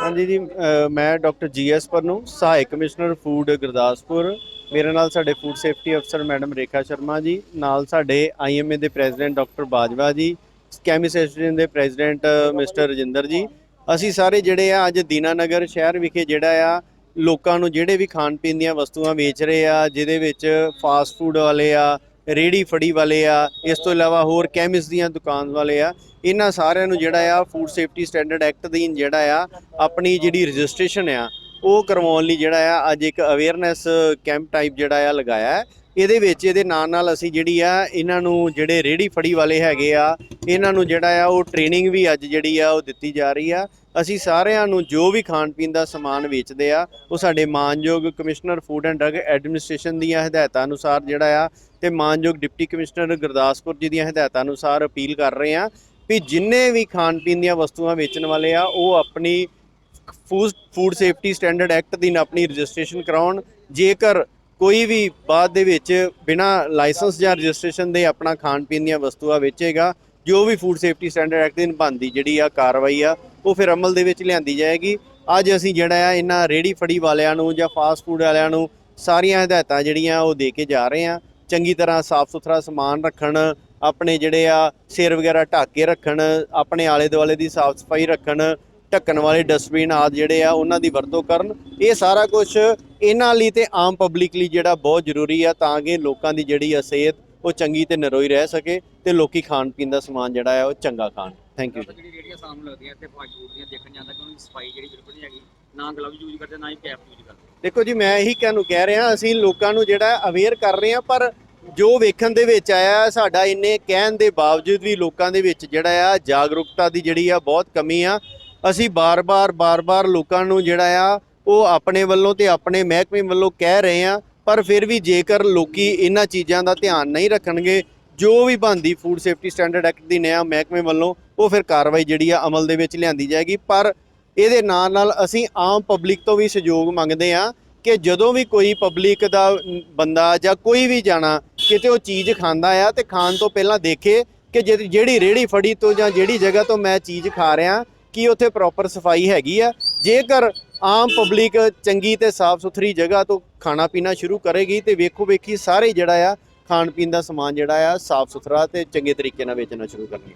ਹਾਂਜੀ ਜੀ ਅ, ਮੈਂ ਡਾਕਟਰ ਜੀਐਸ ਪਰਨੂ ਸਹਾਇਕ ਕਮਿਸ਼ਨਰ ਫੂਡ ਗੁਰਦਾਸਪੁਰ। ਮੇਰੇ ਨਾਲ ਸਾਡੇ ਫੂਡ ਸੇਫਟੀ ਅਫਸਰ ਮੈਡਮ ਰੇਖਾ ਸ਼ਰਮਾ ਜੀ ਨਾਲ ਸਾਡੇ ਆਈਐਮਏ ਦੇ president doctor Bajwa ji chemist association ਦੇ ਪ੍ਰੈਜ਼ੀਡੈਂਟ ਮਿਸਟਰ ਰਜਿੰਦਰ ਜੀ। ਅਸੀਂ ਸਾਰੇ ਜਿਹੜੇ ਆ ਅੱਜ ਦੀਨਾਨਗਰ ਸ਼ਹਿਰ ਵਿਖੇ ਜਿਹੜਾ ਆ ਲੋਕਾਂ ਨੂੰ ਜਿਹੜੇ ਵੀ ਖਾਣ ਪੀਣ ਦੀਆਂ ਵਸਤੂਆਂ ਵੇਚ ਰਹੇ ਆ ਜਿਹਦੇ ਵਿੱਚ ਫਾਸਟ ਫੂਡ ਵਾਲੇ ਆ ਰੇੜੀ ਫੜੀ ਵਾਲੇ ਆ, ਇਸ ਤੋਂ ਇਲਾਵਾ ਹੋਰ ਕੈਮਿਸਟ ਦੀਆਂ ਦੁਕਾਨ ਵਾਲੇ ਆ, ਇਹਨਾਂ ਸਾਰਿਆਂ ਨੂੰ ਜਿਹੜਾ ਆ ਫੂਡ ਸੇਫਟੀ ਸਟੈਂਡਰਡ ਐਕਟ ਅਧੀਨ ਜਿਹੜਾ ਆ, ਆਪਣੀ ਜਿਹੜੀ ਰਜਿਸਟ੍ਰੇਸ਼ਨ ਆ, ਉਹ ਕਰਵਾਉਣ ਲਈ ਜਿਹੜਾ ਆ, ਅੱਜ ਇੱਕ ਅਵੇਅਰਨੈਸ ਕੈਂਪ ਟਾਈਪ ਜਿਹੜਾ ਆ ਲਗਾਇਆ ਹੈ। ਇਹਦੇ ਵਿੱਚ ਇਹਦੇ ਨਾਲ ਨਾਲ ਅਸੀਂ ਜਿਹੜੀ ਆ, ਇਹਨਾਂ ਨੂੰ ਜਿਹੜੇ ਰੇੜੀ ਫੜੀ ਵਾਲੇ ਹੈਗੇ ਆ, ਇਹਨਾਂ ਨੂੰ ਜਿਹੜਾ ਆ, ਉਹ ਟ੍ਰੇਨਿੰਗ ਵੀ ਅੱਜ ਜਿਹੜੀ ਆ, ਉਹ ਦਿੱਤੀ ਜਾ ਰਹੀ ਆ। ਅਸੀਂ ਸਾਰਿਆਂ ਨੂੰ ਜੋ ਵੀ ਖਾਣ ਪੀਣ ਦਾ ਸਮਾਨ ਵੇਚਦੇ ਆ, ਉਹ ਸਾਡੇ ਮਾਨਯੋਗ commissioner food and drug administration ਦੀਆਂ ਹਦਾਇਤਾਂ ਅਨੁਸਾਰ ਜਿਹੜਾ ਆ, ਤੇ ਮਾਨਯੋਗ ਡਿਪਟੀ ਕਮਿਸ਼ਨਰ ਗੁਰਦਾਸਪੁਰ ਜੀ ਦੀਆਂ ਹਦਾਇਤਾਂ ਅਨੁਸਾਰ ਅਪੀਲ ਕਰ ਰਹੇ ਆ ਵੀ ਜਿੰਨੇ ਵੀ ਖਾਣ ਪੀਣ ਦੀਆਂ ਵਸਤੂਆਂ ਵੇਚਣ ਵਾਲੇ ਆ, ਉਹ ਆਪਣੀ food food safety standard act ਦੀ ਆਪਣੀ ਰਜਿਸਟ੍ਰੇਸ਼ਨ ਕਰਾਉਣ। ਜੇਕਰ ਕੋਈ ਵੀ ਬਾਅਦ ਦੇ ਵਿੱਚ ਬਿਨਾ ਲਾਇਸੈਂਸ ਜਾਂ ਰਜਿਸਟ੍ਰੇਸ਼ਨ ਦੇ ਆਪਣਾ ਖਾਣ ਪੀਣ ਦੀਆਂ ਵਸਤੂਆਂ ਵੇਚੇਗਾ, ਜੋ ਵੀ ਫੂਡ ਸੇਫਟੀ ਸਟੈਂਡਰਡ ਐਕਟ ਦੀ ਨਿਭਾਉਂਦੀ ਜਿਹੜੀ ਆ ਕਾਰਵਾਈ ਆ, ਉਹ ਫਿਰ ਅਮਲ ਦੇ ਵਿੱਚ ਲਿਆਂਦੀ ਜਾਏਗੀ। ਅੱਜ ਅਸੀਂ ਜਿਹੜਾ ਆ, ਇਹਨਾਂ ਰੇੜੀ ਫੜੀ ਵਾਲਿਆਂ ਨੂੰ ਜਾਂ ਫਾਸਟ ਫੂਡ ਵਾਲਿਆਂ ਨੂੰ ਸਾਰੀਆਂ ਹਦਾਇਤਾਂ ਜਿਹੜੀਆਂ ਉਹ ਦੇ ਕੇ ਜਾ ਰਹੇ ਆ। ਚੰਗੀ ਤਰ੍ਹਾਂ ਸਾਫ਼ ਸੁਥਰਾ ਸਮਾਨ ਰੱਖਣ, ਆਪਣੇ ਜਿਹੜੇ ਆ ਸਿਰ ਵਗੈਰਾ ਢੱਕ ਕੇ ਰੱਖਣ, ਆਪਣੇ ਆਲੇ ਦੁਆਲੇ ਦੀ ਸਾਫ਼ ਸਫ਼ਾਈ ਰੱਖਣ, ਢੱਕਣ ਵਾਲੇ ਡਸਟਬਿਨ ਆਦ ਜਿਹੜੇ ਆ, ਉਹਨਾਂ ਦੀ ਵਰਤੋਂ ਕਰਨ। ਇਹ ਸਾਰਾ ਕੁਝ ਇਹਨਾਂ ਲਈ ਤੇ ਆਮ ਪਬਲਿਕ ਲਈ ਜਿਹੜਾ ਬਹੁਤ ਜ਼ਰੂਰੀ ਆ ਤਾਂ ਕਿ ਲੋਕਾਂ ਦੀ ਜਿਹੜੀ ਆ ਸਿਹਤ ਉਹ ਚੰਗੀ ਤੇ ਨਰੋਈ ਰਹਿ ਸਕੇ ਤੇ ਲੋਕੀ ਖਾਣ ਪੀਣ ਦਾ ਸਮਾਨ ਜਿਹੜਾ ਆ ਉਹ ਚੰਗਾ ਖਾਣ। ਥੈਂਕ ਯੂ ਜਿਹੜੀ ਰੇੜੀਆਂ ਸਾਹਮਣੇ ਲੱਗਦੀਆਂ ਇੱਥੇ ਫਾਸਟ ਫੂਡ ਦੀਆਂ ਦੇਖਣ ਜਾਂਦਾ ਕਿ ਉਹਨਾਂ ਦੀ ਸਫ਼ਾਈ ਜਿਹੜੀ ਬਿਲਕੁਲ ਨਹੀਂ ਹੈਗੀ ਨਾ ਗਲਵ ਯੂਜ਼ ਕਰਦੇ ਨਾ ਹੀ ਕੈਪ ਯੂਜ਼ ਕਰਦੇ। ਦੇਖੋ ਜੀ ਮੈਂ ਇਹੀ ਕਹਿਣ ਨੂੰ ਕਹਿ ਰਿਹਾ ਅਸੀਂ ਲੋਕਾਂ ਨੂੰ ਜਿਹੜਾ ਅਵੇਅਰ ਕਰ ਰਹੇ ਹਾਂ ਪਰ ਜੋ ਵੇਖਣ ਦੇ ਵਿੱਚ ਆਇਆ ਸਾਡਾ ਇੰਨੇ ਕਹਿਣ ਦੇ ਬਾਵਜੂਦ ਵੀ ਲੋਕਾਂ ਦੇ ਵਿੱਚ ਜਿਹੜਾ ਆ ਜਾਗਰੂਕਤਾ ਦੀ ਜਿਹੜੀ ਆ ਬਹੁਤ ਕਮੀ ਆ। ਅਸੀਂ ਬਾਰ-ਬਾਰ ਬਾਰ-ਬਾਰ ਲੋਕਾਂ ਨੂੰ ਜਿਹੜਾ ਆ ਉਹ ਆਪਣੇ ਵੱਲੋਂ ਤੇ ਆਪਣੇ ਮਹਿਕਮੇ ਵੱਲੋਂ ਕਹਿ ਰਹੇ ਆ, ਪਰ ਫਿਰ ਵੀ ਜੇਕਰ ਲੋਕੀ ਇਹਨਾਂ ਚੀਜ਼ਾਂ ਦਾ ਧਿਆਨ ਨਹੀਂ ਰੱਖਣਗੇ, ਜੋ ਵੀ ਬੰਦੀ ਫੂਡ ਸੇਫਟੀ ਸਟੈਂਡਰਡ ਐਕਟ ਦੀ ਨਿਆਂ ਮਹਿਕਮੇ ਵੱਲੋਂ, ਉਹ ਫਿਰ ਕਾਰਵਾਈ ਜਿਹੜੀ ਆ ਅਮਲ ਦੇ ਵਿੱਚ ਲਿਆਂਦੀ ਜਾਏਗੀ। ਪਰ ਇਹਦੇ ਨਾਲ ਨਾਲ ਅਸੀਂ ਆਮ ਪਬਲਿਕ ਤੋਂ ਵੀ ਸਹਿਯੋਗ ਮੰਗਦੇ ਆ ਕਿ ਜਦੋਂ ਵੀ ਕੋਈ ਪਬਲਿਕ ਦਾ ਬੰਦਾ ਜਾਂ ਕੋਈ ਵੀ ਜਾਣਾ ਕਿਤੇ ਉਹ ਚੀਜ਼ ਖਾਂਦਾ ਆ ਤੇ ਖਾਣ ਤੋਂ ਪਹਿਲਾਂ ਦੇਖੇ ਕਿ ਜਿਹੜੀ- ਜਿਹੜੀ ਰੇੜੀ ਫੜੀ ਤੋਂ ਜਾਂ ਜਿਹੜੀ ਜਗ੍ਹਾ ਤੋਂ ਮੈਂ ਚੀਜ਼ ਖਾ ਰਿਹਾ ਕੀ ਉੱਥੇ ਪ੍ਰੋਪਰ ਸਫ਼ਾਈ ਹੈਗੀ ਆ। ਜੇਕਰ ਆਮ ਪਬਲਿਕ ਚੰਗੀ ਤੇ ਸਾਫ਼ ਸੁਥਰੀ ਜਗ੍ਹਾ ਤੋਂ ਖਾਣਾ ਪੀਣਾ ਸ਼ੁਰੂ ਕਰੇਗੀ ਤੇ ਵੇਖੋ ਵੇਖੀ ਸਾਰੇ ਜਿਹੜਾ ਆ ਖਾਣ ਪੀਣ ਦਾ ਸਮਾਨ ਜਿਹੜਾ ਆ ਸਾਫ਼ ਸੁਥਰਾ ਤੇ ਚੰਗੇ ਤਰੀਕੇ ਨਾਲ ਵੇਚਣਾ ਸ਼ੁਰੂ ਕਰਨਗੇ।